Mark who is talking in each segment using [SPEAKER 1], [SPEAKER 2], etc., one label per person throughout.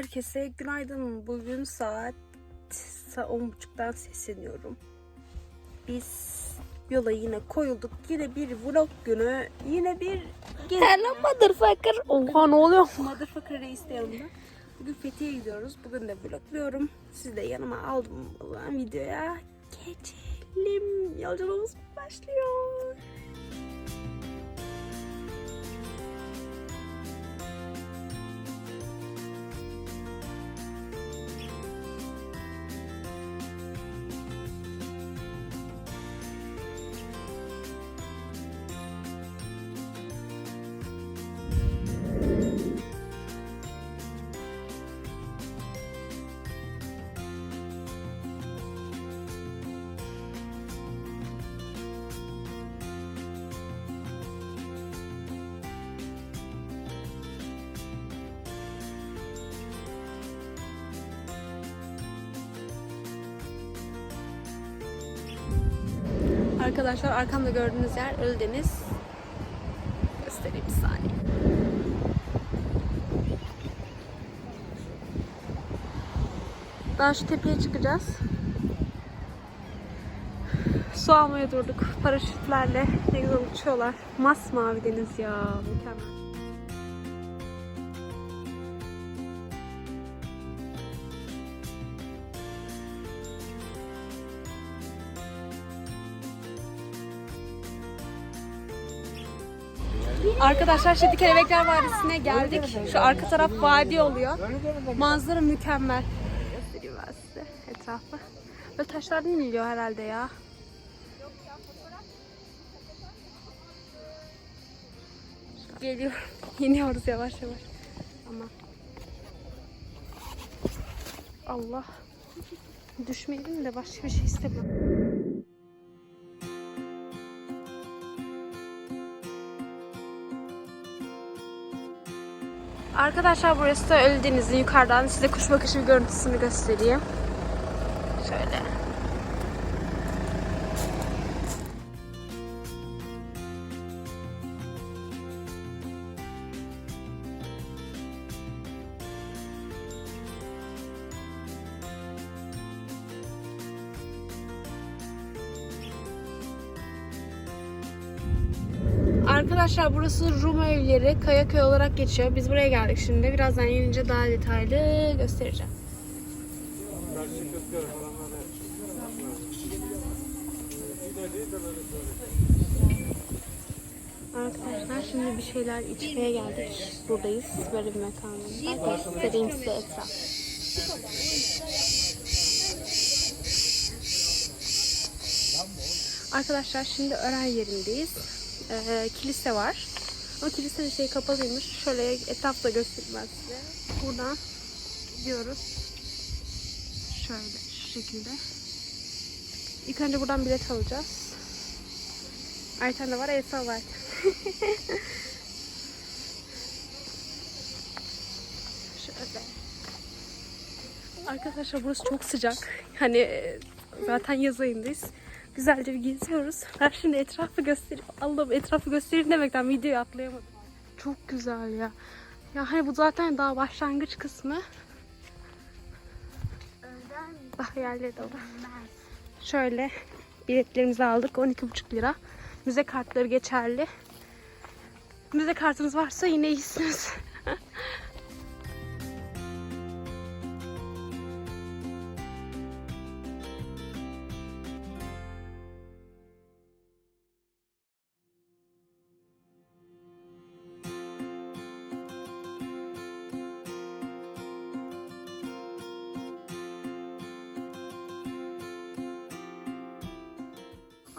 [SPEAKER 1] Herkese günaydın. Bugün saat sa- 10.30'dan sesleniyorum. Biz yola yine koyulduk. Yine bir vlog günü. Yine bir gezi.
[SPEAKER 2] Hello motherfucker. Oha ne oluyor?
[SPEAKER 1] Motherfucker reis de yanımda. Bugün Fethiye'ye gidiyoruz. Bugün de vlogluyorum. Sizi de yanıma aldım olan videoya. Geçelim. Yolculuğumuz başlıyor. Arkadaşlar arkamda gördüğünüz yer Ölüdeniz. Göstereyim bir saniye. Daha şu tepeye çıkacağız. Su almaya durduk. Paraşütlerle ne güzel uçuyorlar. Masmavi deniz ya. Mükemmel. Arkadaşlar şimdi Kelebekler Vadisi'ne geldik. Şu arka taraf vadi oluyor. Manzara mükemmel. Göstereyim ben size etrafı. Böyle taşlardan iniliyor herhalde ya. Geliyor. İniyoruz yavaş yavaş. Ama Allah. Düşmeyelim de başka bir şey istemiyorum. Arkadaşlar burası da Ölüdeniz'in yukarıdan size kuş bakışı görüntüsünü göstereyim. Arkadaşlar burası Rum evleri Kayaköy olarak geçiyor. Biz buraya geldik şimdi. Birazdan inince daha detaylı göstereceğim. Arkadaşlar şimdi bir şeyler içmeye geldik. Buradayız. Böyle bir mekanımız var. Göstereyim size etraf. Arkadaşlar şimdi öğren yerindeyiz. Ee, kilise var. Ama kilisenin şey kapalıymış. Şöyle etrafta göstereyim ben size. Buradan gidiyoruz. Şöyle şu şekilde. İlk önce buradan bilet alacağız. Ayten de var, Elsa var. Şöyle. Arkadaşlar burası çok sıcak. Hani e, zaten yaz ayındayız. Güzelce bir geziyoruz. Ben şimdi etrafı göstereyim. Allah'ım etrafı göstereyim demekten videoyu atlayamadım. Çok güzel ya. Ya hani bu zaten daha başlangıç kısmı. Daha yerleri de var. Şöyle biletlerimizi aldık. 12,5 lira. Müze kartları geçerli. Müze kartınız varsa yine iyisiniz.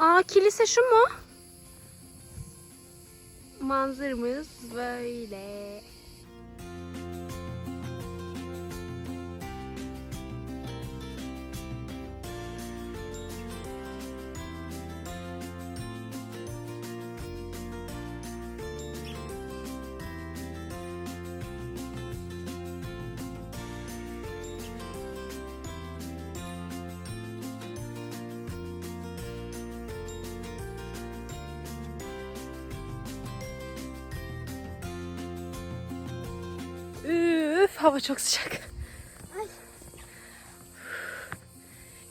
[SPEAKER 1] Aa kilise şu mu? Manzaramız böyle. Hava çok sıcak.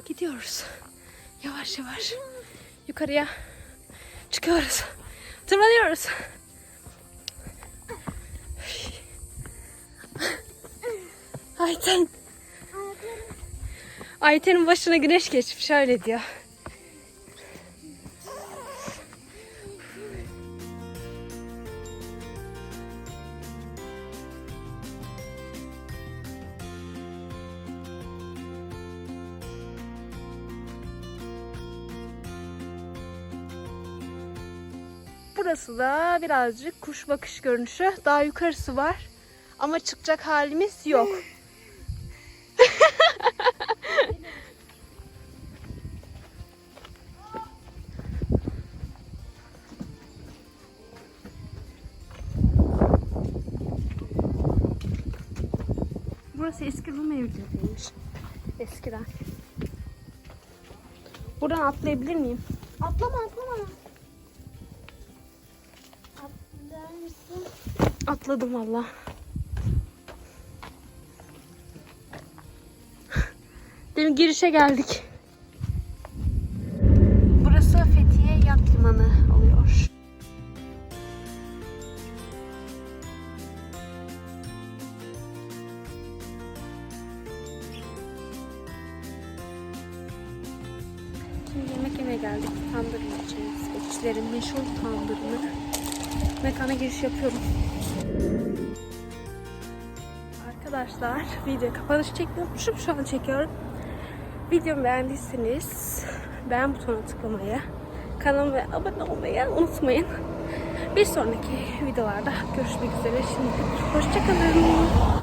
[SPEAKER 1] Gidiyoruz. Yavaş yavaş. Yukarıya çıkıyoruz. Tırmanıyoruz. Ayten. Ayten'in başına güneş geçmiş öyle diyor. Burası da birazcık kuş bakış görünüşü. Daha yukarısı var. Ama çıkacak halimiz yok. Burası eski Rum evleriymiş. Eskiden. Buradan atlayabilir miyim?
[SPEAKER 2] Atlama atlama.
[SPEAKER 1] Atladım valla. Demin girişe geldik. Burası Fethiye Yat Limanı oluyor. Şimdi yemek yemeye geldik. Tandır yiyeceğiz. Bekçilerin meşhur tandırını. Mekana giriş yapıyorum. Arkadaşlar video kapanış çekmiyormuşum. Şu an çekiyorum. Videomu beğendiyseniz beğen butonuna tıklamayı, kanalıma abone olmayı unutmayın. Bir sonraki videolarda görüşmek üzere. Şimdi hoşçakalın.